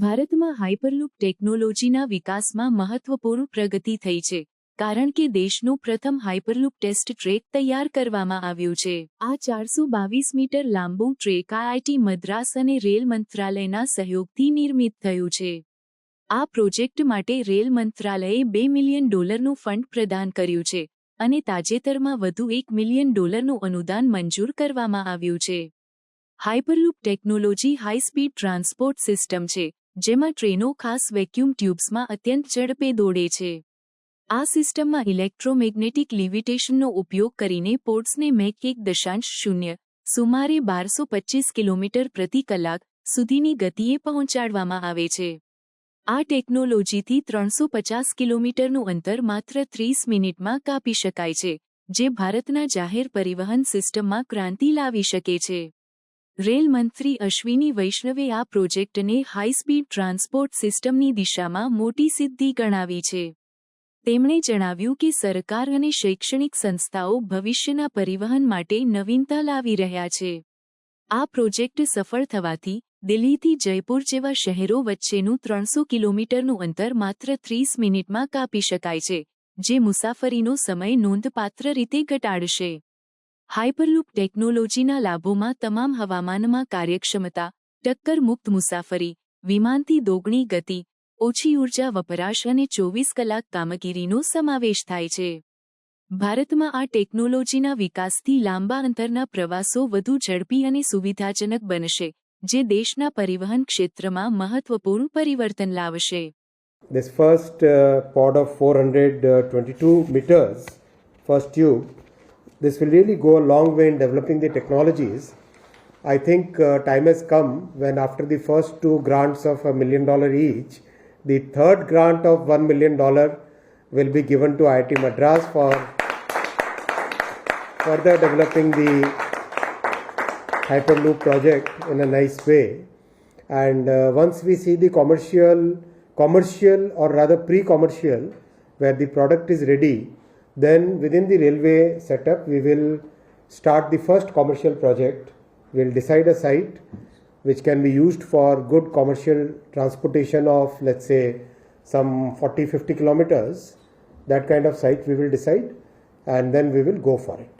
ભારતમાં હાઇપરલૂપ ટેકનોલોજીના વિકાસમાં મહત્વપૂર્ણ પ્રગતિ થઈ છે, કારણ કે દેશનું પ્રથમ હાઇપરલૂપ ટેસ્ટ ટ્રેક તૈયાર કરવામાં આવ્યું છે. આ ચારસો બાવીસ મીટર લાંબુ ટ્રેક આઈઆઈટી મદ્રાસ અને રેલ મંત્રાલયના સહયોગથી નિર્મિત થયું છે. આ પ્રોજેક્ટ માટે રેલ મંત્રાલયે બે મિલિયન ડોલરનું ફંડ પ્રદાન કર્યું છે અને તાજેતરમાં વધુ એક મિલિયન ડોલરનું અનુદાન મંજૂર કરવામાં આવ્યું છે. Hyperloop technology high speed transport system છે જેમાં ટ્રેનો ખાસ વેક્યુમ ટ્યુબ્સમાં અત્યંત ઝડપે દોડે છે. આ સિસ્ટમમાં ઇલેક્ટ્રોમેગ્નેટિક લિવિટેશનનો ઉપયોગ કરીને પોર્ટ્સને મેક એક દશાંશ શૂન્ય, સુમારે બારસો પચીસ કિલોમીટર પ્રતિ કલાક સુધીની ગતિએ પહોંચાડવામાં આવે છે. આ ટેકનોલોજીથી ત્રણસો પચાસ કિલોમીટરનું અંતર માત્ર ત્રીસ મિનિટમાં કાપી શકાય છે, જે ભારતના જાહેર પરિવહન સિસ્ટમમાં ક્રાંતિ લાવી શકે છે. રેલ મંત્રી અશ્વિની વૈષ્ણવે આ પ્રોજેક્ટને હાઈસ્પીડ ટ્રાન્સપોર્ટ સિસ્ટમની દિશામાં મોટી સિદ્ધિ ગણાવી છે. તેમણે જણાવ્યું કે સરકાર અને શૈક્ષણિક સંસ્થાઓ ભવિષ્યના પરિવહન માટે નવીનતા લાવી રહ્યા છે. આ પ્રોજેક્ટ સફળ થવાથી દિલ્હીથી જયપુર જેવા શહેરો વચ્ચેનું ત્રણસો કિલોમીટરનું અંતર માત્ર ત્રીસ મિનિટમાં કાપી શકાય છે, જે મુસાફરીનો સમય નોંધપાત્ર રીતે ઘટાડશે. હાઇપરલૂપ ટેકનોલોજીના લાભોમાં તમામ હવામાનમાં કાર્યક્ષમતા ટક્કર મુક્ત મુસાફરી વિમાનથી દોગણી ગતિ ઓછી ઊર્જા વપરાશ અને ચોવીસ કલાક કામગીરીનો સમાવેશ થાય છે. ભારતમાં આ ટેકનોલોજીના વિકાસથી લાંબા અંતરના પ્રવાસો વધુ ઝડપી અને સુવિધાજનક બનશે જે દેશના પરિવહન ક્ષેત્રમાં મહત્વપૂર્ણ પરિવર્તન લાવશે. This first uh, pod of 422 meters, first tube, this will really go a long way in developing the technologies. I think uh, time has come when, after the first two grants of a million dollar each, the third grant of one million dollar will be given to IIT Madras for further developing the Hyperloop project in a nice way. And uh, once we see the commercial, commercial or rather pre-commercial, where the product is ready, then within the railway setup, we will start the first commercial project. We'll decide a site which can be used for good commercial transportation of, let's say, some 40 50 kilometers. That kind of site we will decide and then we will go for it.